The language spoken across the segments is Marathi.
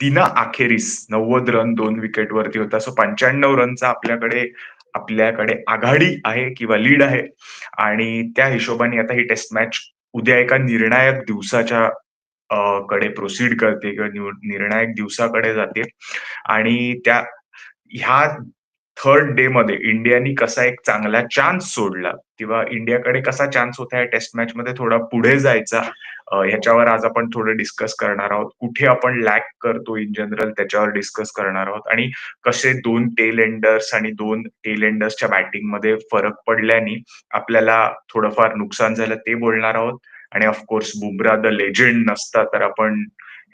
दिना अखेरीस नव्वद रन दोन विकेटवरती होता. सो पंच्याण्णव रनचा आपल्याकडे आपल्याकडे आघाडी आहे किंवा लीड आहे. आणि त्या हिशोबाने आता ही टेस्ट मॅच उद्या एका निर्णायक दिवसाच्या कडे प्रोसीड करते किंवा निर्णायक दिवसाकडे जाते. आणि त्या ह्या थर्ड डे मध्ये इंडियानी कसा एक चांगला चान्स सोडला किंवा इंडियाकडे कसा चान्स होता या टेस्ट मॅच मध्ये थोडा पुढे जायचा ह्याच्यावर आज आपण थोडं डिस्कस करणार आहोत. कुठे आपण लॅक करतो इन जनरल त्याच्यावर डिस्कस करणार आहोत. आणि कसे दोन टेल एंडर्स आणि दोन टेल एंडर्सच्या फरक पडल्याने आपल्याला थोडंफार नुकसान झालं ते बोलणार आहोत. आणि ऑफकोर्स बुमरा द लेजेंड नसता तर आपण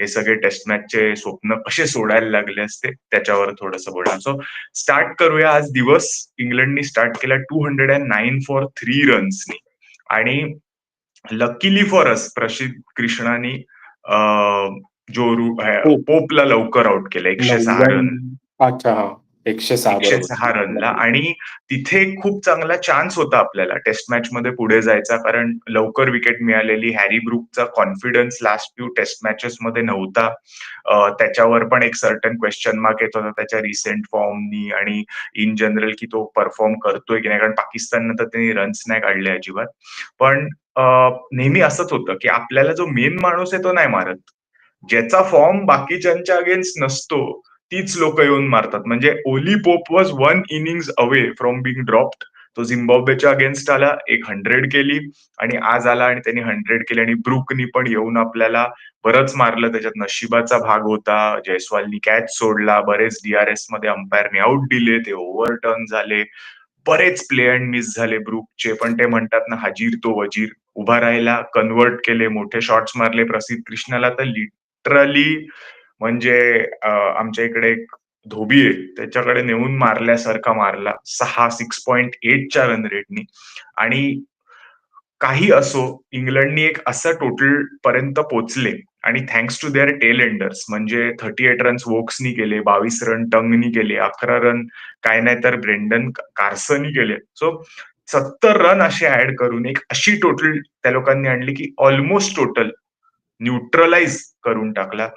हे सगळे टेस्ट मॅचचे स्वप्न कसे सोडायला लागले असते त्याच्यावर थोडस बोलणार. सो स्टार्ट करूया आज दिवस. इंग्लंडनी स्टार्ट केला two hundred and nine for three रन्सनी आणि लकीली फॉर अस प्रसिद्ध कृष्णानी अं, जो रू- अं, पोप. पोपला लवकर आउट केलं एकशे सहा रन अच्छा हा. एकशे सहा एकशे बरोबर. सहा रनला आणि तिथे खूप चांगला चान्स होता आपल्याला. टेस्ट मॅच मध्ये पुढे जायचा कारण लवकर विकेट मिळालेली. Harry ब्रुकचा confidence last few test matches मध्ये नव्हता. त्याच्यावर पण एक सर्टन क्वेश्चन मार्क येत होता. त्याच्या रिसेंट फॉर्मनी आणि इन जनरल की तो परफॉर्म करतोय की नाही. कारण पाकिस्तान नंतर त्यांनी रन्स नाही काढले अजिबात. पण नेहमी असंच होतं की आपल्याला जो मेन माणूस आहे तो नाही मारत. ज्याचा फॉर्म बाकीच्यांच्या अगेन्स्ट नसतो तीच लोक येऊन मारतात. म्हणजे Ollie Pope was one innings away from being dropped तो झिम्बाब्वेच्या अगेन्स्ट आला एक हंड्रेड केली आणि आज आला आणि त्यांनी हंड्रेड केली आणि ब्रुकनी पण येऊन आपल्याला बरंच मारलं. त्याच्यात नशिबाचा भाग होता जयस्वालनी कॅच सोडला बरेच डीआरएसमध्ये अंपायरने आउट दिले ते ओव्हरटर्न झाले. बरेच प्ले अँड मिस झाले ब्रुकचे पण ते म्हणतात ना हजीर तो वजीर. उभा राहायला कन्वर्ट केले मोठे शॉट्स मारले. प्रसिद्ध कृष्णाला तर लिटरली म्हणजे आमच्या इकडे एक धोबी आहे. त्याच्याकडे नेऊन मारल्यासारखा मारला. सहा सिक्स पॉईंट एटच्या रन रेटनी आणि काही असो इंग्लंडनी एक असं टोटल पर्यंत पोचले. आणि thanks to their tail enders म्हणजे थर्टी एट रन्स वोक्सनी केले बावीस रन टंगनी केले अकरा रन काय नाही तर ब्रेंडन कार्सनी केले. सो सत्तर रन असे ऍड करून एक अशी टोटल त्या लोकांनी आणली की ऑलमोस्ट टोटल न्यूट्रलाइज करून टाकला.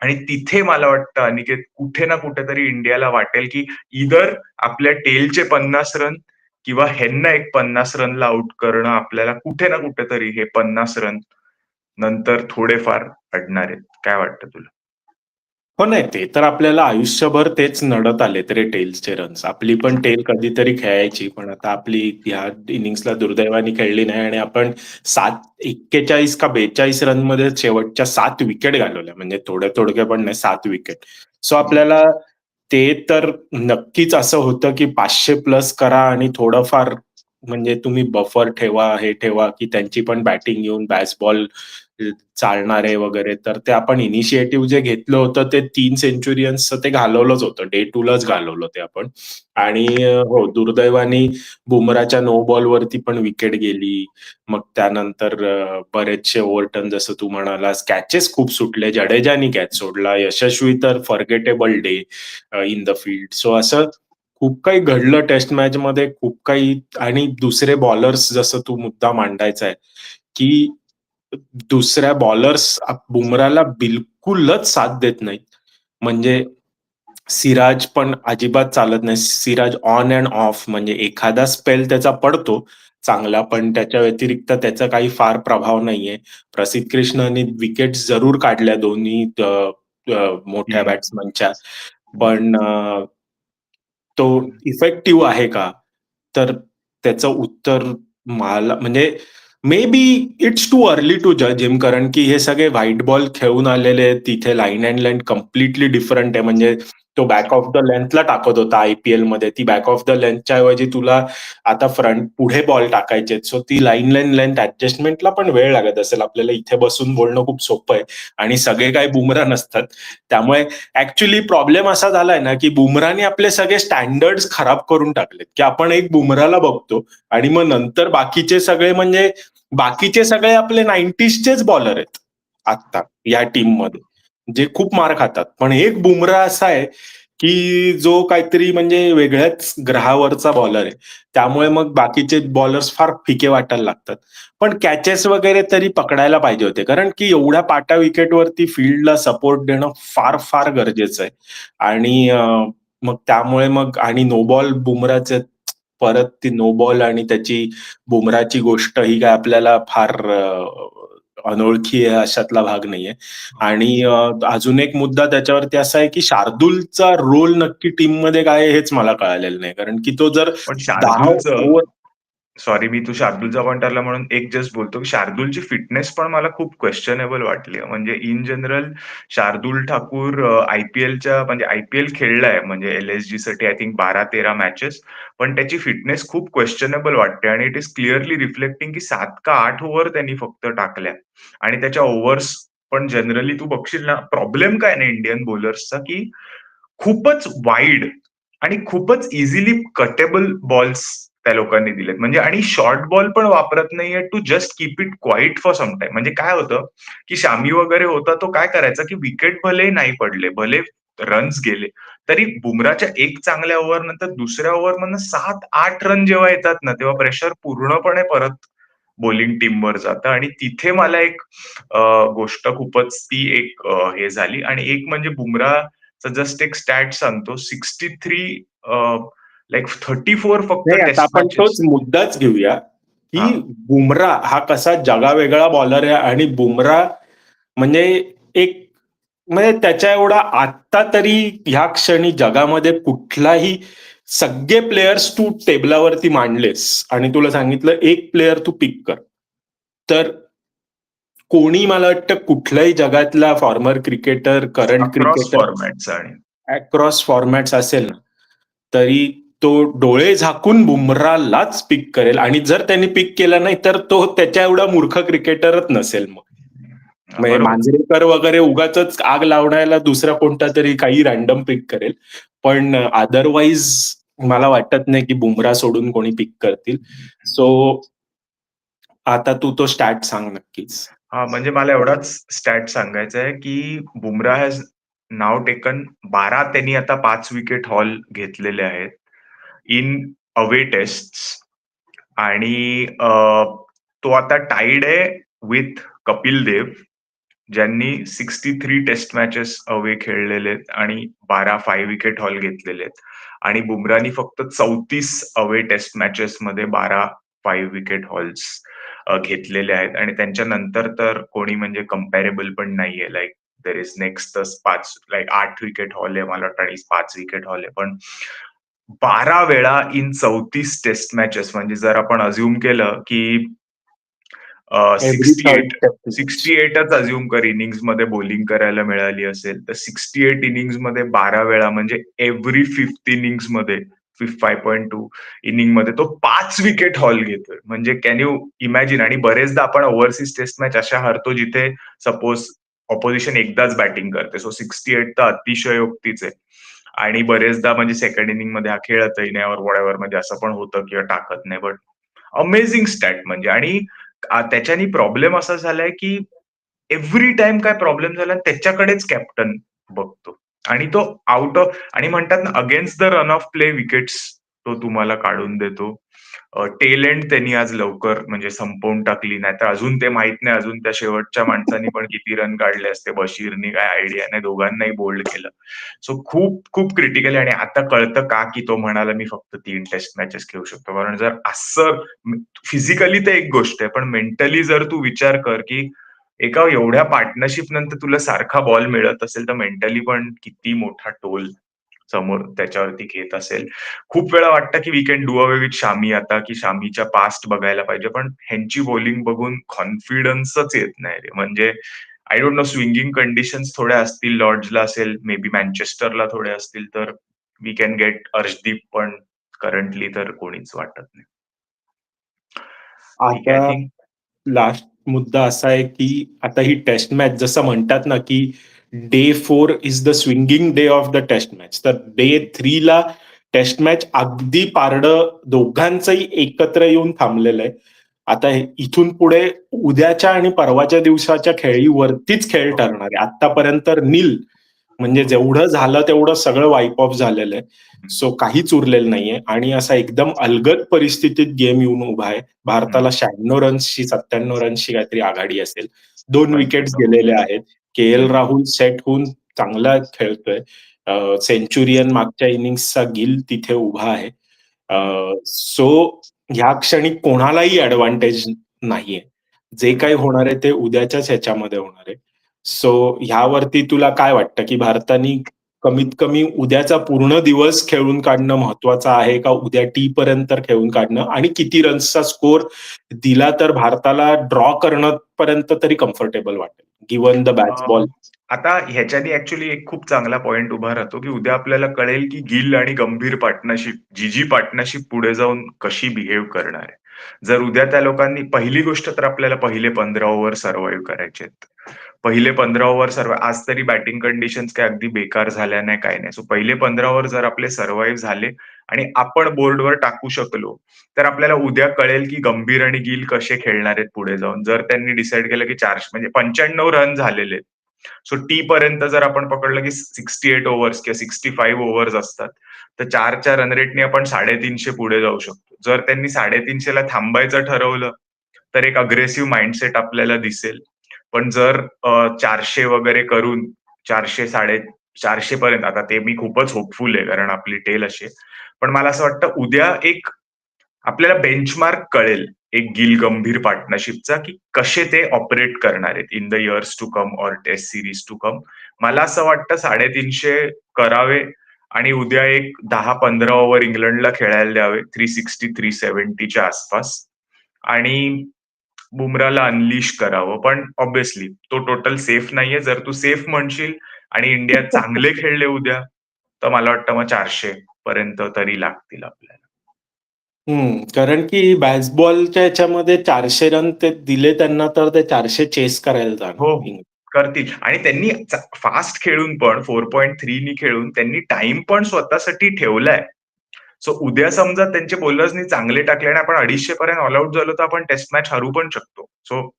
आणि तिथे मला वाटतं अनिकेत कुठे ना कुठेतरी इंडियाला वाटेल की इधर आपल्या टेलचे पन्नास रन किंवा ह्यांना एक पन्नास रनला आउट करणं आपल्याला कुठे ना कुठेतरी हे पन्नास रन नंतर थोडेफार अडणार आहेत. काय वाटतं तुला? हो नाही ते तर आपल्याला आयुष्यभर तेच नडत आले रे टेल्सचे रन्स आपली पण टेल कधीतरी खेळायची पण आता आपली ह्या इनिंग्सला दुर्दैवाने खेळली नाही आणि आपण सात एक्केचाळीस का बेचाळीस रनमध्ये शेवटच्या सात विकेट घालवल्या. म्हणजे थोडे थोडके पण नाही सात विकेट सो आपल्याला ते तर नक्कीच असं होतं की पाचशे प्लस करा आणि थोडंफार म्हणजे तुम्ही बफर ठेवा हे ठेवा की त्यांची पण बॅटिंग येऊन बॅसबॉल चालणारे वगैरे. तर ते आपण इनिशिएटिव्ह जे घेतलं होतं ते तीन सेंचुरियन्सचं ते घालवलंच होतं. डे टूलाच घालवलं ते आपण. आणि हो दुर्दैवाने बुमराच्या नो बॉल वरती पण विकेट गेली. मग त्यानंतर बरेचसे ओव्हरटर्न जसं तू म्हणालास कॅचेस खूप सुटले. जडेजानी कॅच सोडला. यशस्वी तर forgettable day in the field so असं खूप काही घडलं टेस्ट मॅच मध्ये. खूप काही आणि दुसरे बॉलर्स जसं तू मुद्दा मांडायचा आहे की दुसऱ्या बॉलर्स बुमराला बिलकुलच साथ देत नाहीत. म्हणजे सिराज पण अजिबात चालत नाही. सिराज ऑन अँड ऑफ म्हणजे एखादा स्पेल त्याचा पडतो चांगला पण त्याच्या व्यतिरिक्त त्याचा काही फार प्रभाव नाहीये. प्रसिद्ध कृष्णने विकेट जरूर काढल्या दोन्ही मोठ्या. बॅट्समनच्या पण तो इफेक्टिव्ह आहे का? तर त्याचं उत्तर मला म्हणजे maybe it's too early to जज हिम कारण की हे सगळे व्हाईट बॉल खेळून आलेले आहेत. तिथे line and length completely different आहे. म्हणजे तो बॅक ऑफ द लेंथला टाकत होता आयपीएलमध्ये. ती बॅक ऑफ द लेंथच्या ऐवजी तुला आता फ्रंट पुढे बॉल टाकायचे सो ती लाईन लाईन लेंथ ऍडजस्टमेंटला पण वेळ लागत असेल. आपल्याला इथे बसून बोलणं खूप सोपं आहे. आणि सगळे काही बुमरा नसतात. त्यामुळे ऍक्च्युली प्रॉब्लेम असा झालाय ना की बुमराने आपले सगळे स्टँडर्ड खराब करून टाकलेत. की आपण एक बुमराला बघतो आणि मग नंतर बाकीचे सगळे म्हणजे बाकीचे सगळे आपले नाईन्टीजचेच बॉलर आहेत आता या टीममध्ये जे खूप मार खातात पण एक बुमरा असा आहे की जो काहीतरी म्हणजे वेगळ्याच ग्रहावरचा बॉलर आहे. त्यामुळे मग बाकीचे बॉलर्स फार फिके वाटायला लागतात. पण कॅचेस वगैरे तरी पकडायला पाहिजे होते. कारण की एवढ्या पाटा विकेटवरती फील्डला सपोर्ट देणं फार, फार गरजेचं आहे. आणि मग त्यामुळे मग आणि नो बॉल परत ती नो बॉल आणि त्याची बुमराहची गोष्ट ही काय आपल्याला फार अनोळखी आहे अशातला भाग नाहीये. आणि अजून एक मुद्दा त्याच्यावरती असा आहे की शार्दूलचा रोल नक्की टीममध्ये काय आहे हेच मला कळालेलं नाही. कारण की तो जर सॉरी मी तू शार्दूलचा पॉईंट आला म्हणून एक जस्ट बोलतो. शार्दूलची फिटनेस पण मला खूप क्वेश्चनेबल वाटली म्हणजे in general Shardul Thakur uh, आय-पी-एलच्या म्हणजे आय-पी-एल खेळलाय म्हणजे एल-एस-जीसाठी आय थिंक 12-13 मॅचेस. पण त्याची फिटनेस खूप क्वेश्चनेबल वाटते आणि इट इज क्लिअरली रिफ्लेक्टिंग की सात का आठ ओव्हर त्यांनी फक्त टाकल्या आणि त्याच्या ओव्हर्स पण जनरली तू बघशील ना प्रॉब्लेम काय ना इंडियन बॉलर्सचा की खूपच वाईड आणि खूपच इझिली कटेबल बॉल्स त्या लोकांनी दिलेत. म्हणजे आणि शॉर्ट बॉल पण वापरत नाहीये to just keep it quiet for some time म्हणजे काय होतं, की शामी वगैरे होता तो काय करायचा, की विकेट भले नाही पडले, भले रन्स गेले, तरी बुमराच्या एक चांगल्या ओव्हर नंतर दुसऱ्या ओव्हर मधनं सात आठ रन जेव्हा येतात ना, तेव्हा प्रेशर पूर्णपणे परत बॉलिंग टीमवर जातं. आणि तिथे मला एक गोष्ट खूपच ती एक हे झाली. आणि एक म्हणजे बुमराहचा जस्ट एक स्टॅट सांगतो. 63 अ, लाइक 34 फक्त आपण तोच मुद्दाच घेऊया, की. बुमराह हा कसा जगावेगळा बॉलर आहे आणि बुमराह म्हणजे एक म्हणजे त्याच्या एवढा आत्ता तरी ह्या क्षणी जगामध्ये कुठलाही सगळे प्लेयर्स तू टेबलावरती मांडलेस आणि तुला सांगितलं एक प्लेयर तू पिक कर. तर कोणी मला वाटतं कुठल्याही जगातला former cricketer, current cricketer formats आणि अक्रॉस फॉर्मॅट्स असेल ना, तरी तो डोळे झाकून बुमराहलाच पिक करेल आणि जर त्यांनी पिक केलं नाही, तर तो त्याच्या एवढा मूर्ख क्रिकेटरच नसेल मग. म्हणजे. मांजरेकर वगैरे उगाचच आग लावण्याला दुसरा कोणता तरी काही रॅन्डम पिक करेल. पण अदरवाईज मला वाटत नाही की बुमराह सोडून कोणी पिक करतील. सो आता तू तो स्टॅट सांग नक्कीच. हां, म्हणजे मला एवढाच स्टॅट सांगायचा आहे, की बुमराह हॅज नाऊ टेकन 12 त्यांनी आता 5 विकेट हॉल घेतलेले आहेत इन अवे टेस्ट आणि तो आता टाईड आहे विथ कपिल देव, ज्यांनी 63 टेस्ट मॅचेस अवे खेळलेले आहेत आणि 12 5 विकेट हॉल घेतलेले आहेत आणि बुमरानी फक्त 34 अवे टेस्ट मॅचेस मध्ये बारा फाईव्ह विकेट हॉल्स घेतलेले आहेत आणि त्यांच्यानंतर तर कोणी म्हणजे कंपॅरेबल पण नाहीये. लाईक देर इज नेक्स्ट पाच लाईक आठ विकेट हॉल आहे मला वाटतं आणि पाच विकेट हॉल आहे. पण 12 वेळा इन 34 टेस्ट मॅचेस म्हणजे जर आपण अझ्युम केलं, की uh, every 68 third test match. 68च अझ्युम कर इनिंग्समध्ये बॉलिंग करायला मिळाली असेल, तर 68 इनिंग्समध्ये 12 वेळा म्हणजे एव्हरी 5th इनिंग्समध्ये 5.2 इनिंगमध्ये तो 5 विकेट हॉल घेतोय. म्हणजे कॅन यू इमॅजिन आणि बरेचदा आपण ओव्हरसीज टेस्ट मॅच अशा हरतो जिथे सपोज ऑपोझिशन एकदाच बॅटिंग करते. सो 68 तर अतिशयोक्तीच आहे. आणि बरेचदा म्हणजे सेकंड इनिंगमध्ये हा खेळतही नाही और व्हॉटएव्हर म्हणजे असं पण होतं किंवा टाकत नाही. बट अमेझिंग स्टॅट म्हणजे आणि त्याच्यानी प्रॉब्लेम असा झालाय, की एव्हरी टाइम काय प्रॉब्लेम झाला त्याच्याकडेच कॅप्टन बघतो आणि तो आउट ऑफ आणि म्हणतात ना against the run of play wickets तो तुम्हाला काढून देतो. टेल एंड त्यांनी आज लवकर म्हणजे संपवून टाकली. नाहीतर अजून ते माहीत नाही अजून त्या शेवटच्या माणसांनी पण किती रन काढले असते. बशीरनी काय आयडिया नाही. दोघांनाही बोल्ड केलं. सो खूप खूप क्रिटिकल आणि आता कळतं का, की तो म्हणाला मी फक्त तीन टेस्ट मॅचेस खेळू शकतो. कारण जर असं फिजिकली तर एक गोष्ट आहे, पण मेंटली जर तू विचार कर, की एका एवढ्या पार्टनरशिप नंतर तुला सारखा बॉल मिळत असेल, तर मेंटली पण किती मोठा टोल समोर त्याच्यावरती घेत असेल. खूप वेळा वाटतं, की we can do away with Shami आता, की शामीच्या पास्ट बघायला पाहिजे. पण ह्यांची बॉलिंग बघून कॉन्फिडन्सच येत नाही रे. म्हणजे I don't know swinging conditions थोड्या असतील, लॉर्ड्सला असेल, मे बी मँचेस्टरला थोड्या असतील, तर वी कॅन गेट अर्शदीप पण करंटली तर कोणीच वाटत नाही. लास्ट मुद्दा असा आहे, की आता ही टेस्ट मॅच जसं म्हणतात ना, की day 4 is the swinging day of the test match. तर डे 3 ला टेस्ट मॅच अगदी पारडं दोघांचंही एकत्र येऊन थांबलेलं आहे. आता इथून पुढे उद्याच्या आणि परवाच्या दिवसाच्या खेळीवरतीच खेळ ठरणार आहे. आत्तापर्यंत नील म्हणजे जेवढं झालं तेवढं सगळं वाईप ऑफ झालेलं आहे सो काहीच उरलेलं नाहीये आणि असा एकदम अलगद परिस्थितीत गेम येऊन उभा आहे भारताला शहाण्णव रन्सची सत्त्याण्णव रन्सची काहीतरी आघाडी असेल दोन विकेट्स गेलेले आहेत के एल राहुल सेट होऊन चांगला खेळतोय. सेंचुरियन मागच्या इनिंग्सचा गिल तिथे उभा आहे. सो ह्या क्षणी कोणालाही ऍडव्हान्टेज नाहीये. जे काही होणार आहे ते उद्याच्याच ह्याच्यामध्ये होणार आहे. सो ह्यावरती तुला काय वाटतं की भारताने कमीत कमी उद्याचा पूर्ण दिवस खेळून काढणं महत्वाचं आहे का? उद्या टी पर्यंत खेळून काढणं. आणि किती रन्सचा स्कोर दिला तर भारताला ड्रॉ करणं पर्यंत तरी कम्फर्टेबल वाटेल. गिवन द बॅट्स बॉल आता ह्याच्यानी ऍक्च्युली एक खूप चांगला पॉइंट उभा राहतो की उद्या आपल्याला कळेल की गिल आणि गंभीर पार्टनरशिप जी जी पार्टनरशिप पुढे जाऊन कशी बिहेव्ह करणार आहे. जर उद्या त्या लोकांनी पहिली गोष्ट तर आपल्याला पहिले पंधरा ओव्हर सर्व्हाइव्ह करायचे आहेत पहिले पंधरा ओव्हर सर्व आज तरी बॅटिंग कंडिशन्स काय अगदी बेकार झाल्या नाही काय नाही. सो पहिले पंधरा ओव्हर जर आपले सर्व्हाइव्ह झाले आणि आपण बोर्डवर टाकू शकलो तर आपल्याला उद्या कळेल की गंभीर आणि गिल कसे खेळणार आहेत पुढे जाऊन. जर त्यांनी डिसाईड केलं की चारशे म्हणजे पंच्याण्णव रन झालेले सो टी पर्यंत जर आपण पकडलं की सिक्स्टी एट ओव्हर्स किंवा सिक्स्टी फाईव्ह ओव्हर्स असतात तर चारच्या रन रेटने आपण साडेतीनशे पुढे जाऊ शकतो. जर त्यांनी साडेतीनशेला थांबायचं ठरवलं तर एक अग्रेसिव्ह माइंडसेट आपल्याला दिसेल. पण जर चारशे वगैरे करून चारशे साडे चारशे पर्यंत आता ते मी खूपच होपफुल आहे कारण आपली टेल अशी पण मला असं वाटतं उद्या एक आपल्याला बेंचमार्क कळेल एक गिल गंभीर पार्टनरशिपचा की कसे ते ऑपरेट करणार आहेत in the years to come or test series to come मला असं वाटतं साडेतीनशे करावे आणि उद्या एक दहा पंधरा ओव्हर इंग्लंडला खेळायला द्यावे थ्री सिक्स्टी थ्री सेव्हन्टीच्या आसपास. आणि बुमराला अनलिश करावं. पण ऑब्विसली तो टोटल सेफ नाहीये. जर तू सेफ म्हणशील आणि इंडिया चांगले खेळले उद्या तर मला वाटतं मग चारशे पर्यंत तरी लागतील आपल्याला. हम्म. कारण की बॅसबॉलच्या ह्याच्यामध्ये चारशे रन ते दिले त्यांना तर ते चारशे चेस करायला जाणार. हो करतील. आणि त्यांनी फास्ट खेळून पण फोर पॉईंट थ्रीनी खेळून त्यांनी टाइम पण स्वतःसाठी ठेवलाय. सो उद्या समजा त्यांचे बॉलर्सनी चांगले टाकले आणि आपण अडीचशे पर्यंत ऑल आउट झालो तर आपण टेस्ट मॅच हरू पण शकतो. सो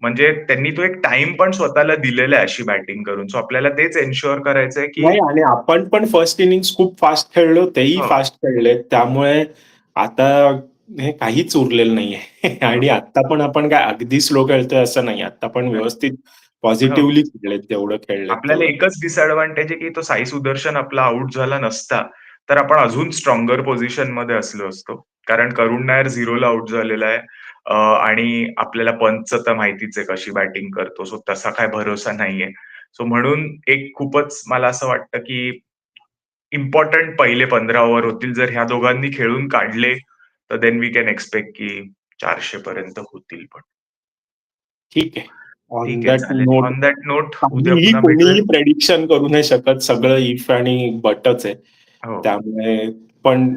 म्हणजे त्यांनी तो एक टाइम पण स्वतःला दिलेला आहे अशी बॅटिंग करून. सो आपल्याला तेच एन्श्युअर करायचंय की आणि आपण पण फर्स्ट इनिंग्स खूप फास्ट खेळलो तेही फास्ट खेळले. त्यामुळे आता हे काहीच उरलेलं नाहीये. आणि आता पण आपण काय अगदी स्लो खेळतोय असं नाही. आता पण व्यवस्थित पॉझिटिव्हली खेळलेत तेवढं खेळले आपल्याला एकच डिसएडव्हान्टेज आहे की तो साई सुदर्शन आपला आउट झाला नसता. तर आपण अजून स्ट्रॉंगर पोझिशनमध्ये असलो असतो. कारण करुण नायर झिरोला आउट झालेला आहे. आणि आपल्याला पंचचं तर माहितीच आहे कशी बॅटिंग करतो. सो तसा काय भरोसा नाहीये. सो म्हणून एक खूपच मला असं वाटतं की इम्पॉर्टंट पहिले पंधरा ओव्हर होतील. जर ह्या दोघांनी खेळून काढले तर देन वी कॅन एक्सपेक्ट की चारशे पर्यंत होतील पण. ठीक आहे. On that note on that note कोणीही प्रेडिक्शन करू नाही शकत. सगळं इफ आणि बटच आहे. त्यामुळे पण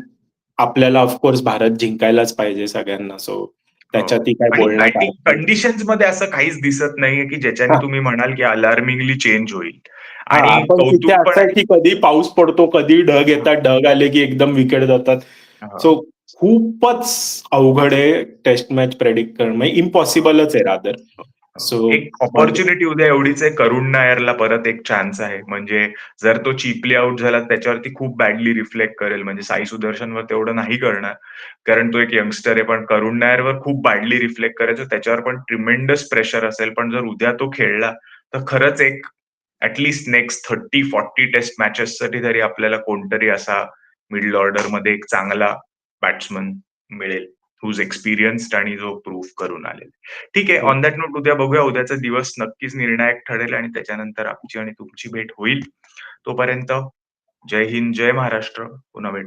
आपल्याला ऑफकोर्स भारत जिंकायलाच पाहिजे सगळ्यांना. सो त्याच्यातही काय बोलणार कंडिशन्समध्ये असं काहीच दिसत नाहीये की ज्याच्याने तुम्ही म्हणाल की अलार्मिंगली चेंज होईल. आणि की कधी पाऊस पडतो कधी ढग येतात ढग आले की एकदम विकेट जातात. सो खूपच अवघड आहे टेस्ट मॅच प्रेडिक्ट करणं. म्हणजे इम्पॉसिबलच आहे रादर सो एक ऑपॉर्च्युनिटी उद्या एवढीच आहे करुण नायरला परत एक चान्स आहे. म्हणजे जर तो चिपली आउट झाला त्याच्यावरती खूप बॅडली रिफ्लेक्ट करेल. म्हणजे साई सुदर्शनवर तेवढं नाही करणार. कारण तो एक यंगस्टर आहे पण करुण नायरवर खूप बॅडली रिफ्लेक्ट करायचं. त्याच्यावर पण ट्रिमेंडस प्रेशर असेल. पण जर उद्या तो खेळला तर खरंच एक at least next thirty forty test matches साठी तरी आपल्याला कोणतरी असा मिडल ऑर्डरमध्ये एक चांगला बॅट्समन मिळेल. हुज एक्सपिरियन्स्ड आणि जो प्रूफ करून आलेला ठीक आहे ऑन दॅट नोट उद्या बघूया उद्याचा दिवस नक्कीच निर्णायक ठरेल आणि त्याच्यानंतर आमची आणि तुमची भेट होईल. तोपर्यंत जय हिंद जय महाराष्ट्र पुन्हा भेट.